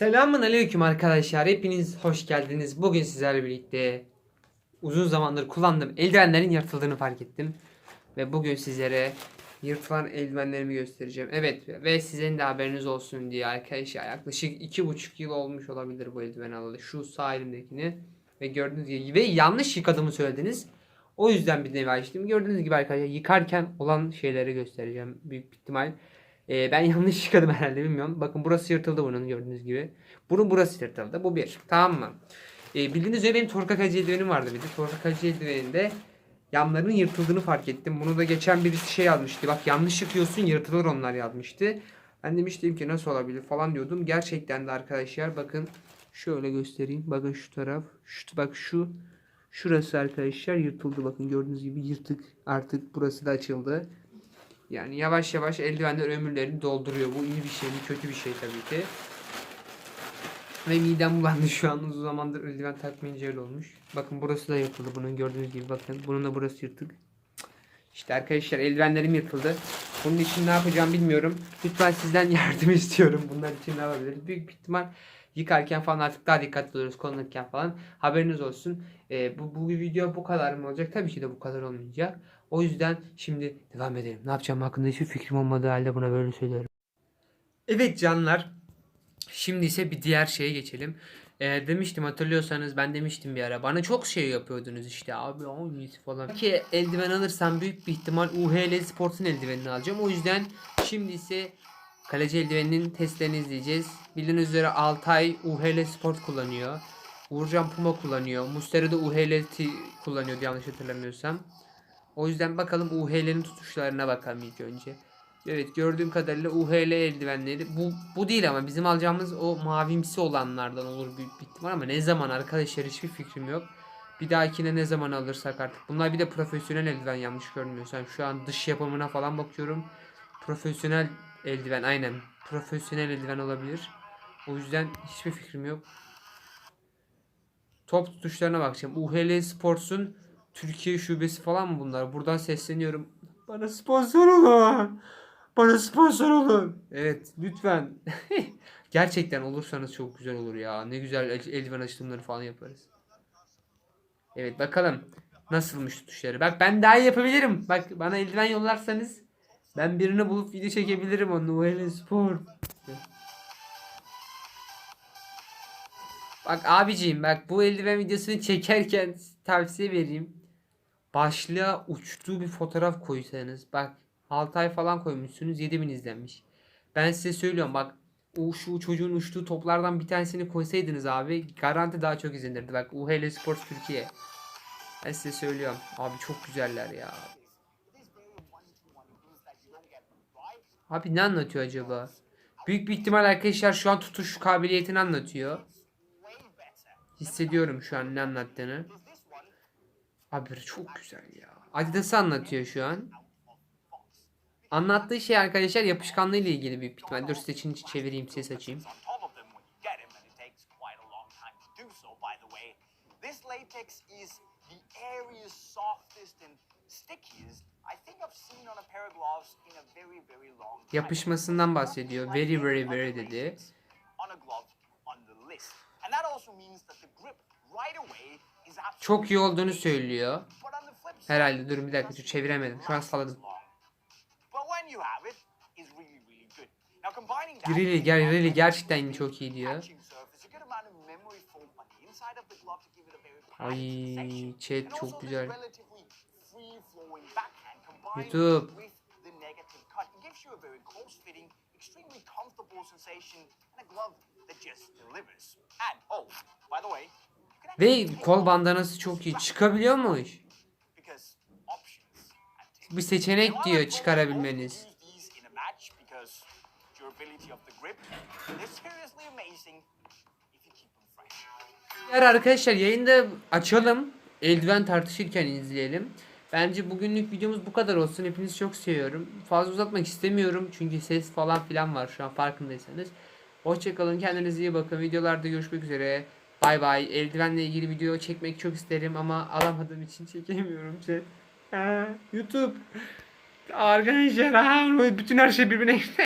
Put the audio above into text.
Selamun aleyküm arkadaşlar. Hepiniz hoş geldiniz. Bugün sizlerle birlikte uzun zamandır kullandığım eldivenlerin yırtıldığını fark ettim. Ve bugün sizlere yırtılan eldivenlerimi göstereceğim. Evet ve sizin de haberiniz olsun diye arkadaşlar yaklaşık iki buçuk yıl olmuş olabilir bu eldiven alalı. Şu sağ elimdekini ve gördüğünüz gibi ve yanlış yıkadığımı söylediniz. O yüzden bir nevi açtım. Gördüğünüz gibi arkadaşlar yıkarken olan şeyleri göstereceğim büyük ihtimal. Ee, ben yanlış yıkadım herhalde bilmiyorum. Bakın burası yırtıldı bunun gördüğünüz gibi. Bunun burası yırtıldı. Bu bir. Tamam mı? Ee, bildiğiniz üzere benim torka acı eldivenim vardı bir de. Torka acı eldiveninde yanlarının yırtıldığını fark ettim. Bunu da geçen birisi şey yazmıştı. Bak yanlış yıkıyorsun yırtılır onlar yazmıştı. Ben demiştim ki nasıl olabilir falan diyordum. Gerçekten de arkadaşlar bakın şöyle göstereyim. Bakın şu taraf. Şu, bak şu. Şurası arkadaşlar yırtıldı. Bakın gördüğünüz gibi yırtık. Artık burası da açıldı. Yani yavaş yavaş eldivenler ömürlerini dolduruyor. Bu iyi bir şey mi kötü bir şey tabii ki. Ve midem bulandı şu an uzun zamandır eldiven takmayınca öyle olmuş. Bakın burası da yırtıldı bunun gördüğünüz gibi bakın. Bunun da burası yırtık. İşte arkadaşlar eldivenlerim yırtıldı. Bunun için ne yapacağım bilmiyorum. Lütfen sizden yardım istiyorum. Bunlar için ne yapabiliriz? Büyük bir ihtimal yıkarken falan artık daha dikkatli oluruz kullanırken falan. Haberiniz olsun. Ee, bu, bu video bu kadar mı olacak? Tabii ki de bu kadar olmayacak. O yüzden şimdi devam edelim. Ne yapacağım hakkında hiçbir fikrim olmadığı halde buna böyle söylüyorum. Evet canlar. Şimdi ise bir diğer şeye geçelim. Ee, demiştim hatırlıyorsanız ben demiştim bir ara. Bana çok şey yapıyordunuz işte abi o falan. Ki eldiven alırsam büyük bir ihtimal UHL Sports'un eldivenini alacağım. O yüzden şimdi ise kaleci eldiveninin testlerini izleyeceğiz. Bildiğiniz üzere Altay UHL Sport kullanıyor. Uğurcan Puma kullanıyor. Mustera da UHL kullanıyordu yanlış hatırlamıyorsam. O yüzden bakalım UHL'nin tutuşlarına bakalım ilk önce. Evet gördüğüm kadarıyla UHL eldivenleri bu bu değil ama bizim alacağımız o mavimsi olanlardan olur büyük bir ihtimal ama ne zaman arkadaşlar hiçbir fikrim yok. Bir dahakine ne zaman alırsak artık. Bunlar bir de profesyonel eldiven yanlış görmüyorsam. Şu an dış yapımına falan bakıyorum. Profesyonel eldiven aynen. Profesyonel eldiven olabilir. O yüzden hiçbir fikrim yok. Top tutuşlarına bakacağım. UHL Sports'un Türkiye şubesi falan mı bunlar? Buradan sesleniyorum. Bana sponsor olun. Bana sponsor olun. Evet lütfen. Gerçekten olursanız çok güzel olur ya. Ne güzel el- eldiven açılımları falan yaparız. Evet bakalım. Nasılmış tutuşları. Bak ben daha iyi yapabilirim. Bak bana eldiven yollarsanız ben birini bulup video çekebilirim onu. UHL Spor. Bak abiciğim bak bu eldiven videosunu çekerken tavsiye vereyim. Başlığa uçtuğu bir fotoğraf koysanız bak 6 ay falan koymuşsunuz 7000 izlenmiş. Ben size söylüyorum bak o şu çocuğun uçtuğu toplardan bir tanesini koysaydınız abi garanti daha çok izlenirdi. Bak UHL Sports Türkiye. Ben size söylüyorum. Abi çok güzeller ya. Abi ne anlatıyor acaba? Büyük bir ihtimal arkadaşlar şu an tutuş kabiliyetini anlatıyor. Hissediyorum şu an ne anlattığını. Abi çok güzel ya. Adidas'ı anlatıyor şu an. Anlattığı şey arkadaşlar yapışkanlığı ile ilgili bir ihtimal. Dur size için çevireyim ses açayım. Yapışmasından bahsediyor. Very very very dedi. Çok iyi olduğunu söylüyor. Herhalde dur bir dakika çeviremedim. Şu an salladım. Really, ger really gerçekten çok iyi diyor. Ay chat çok güzel. YouTube. and oh, by the way, Ve kol bandanası çok iyi. because options and Bir seçenek diyor çıkarabilmeniz. Eğer arkadaşlar yayında açalım. Eldiven tartışırken izleyelim. Bence bugünlük videomuz bu kadar olsun. Hepinizi çok seviyorum. Fazla uzatmak istemiyorum. Çünkü ses falan filan var şu an farkındaysanız. Hoşçakalın. Kendinize iyi bakın. Videolarda görüşmek üzere. Bay bay. Eldivenle ilgili video çekmek çok isterim ama alamadığım için çekemiyorum. Chat. Ha, YouTube. Arkadaşlar ha, bütün her şey birbirine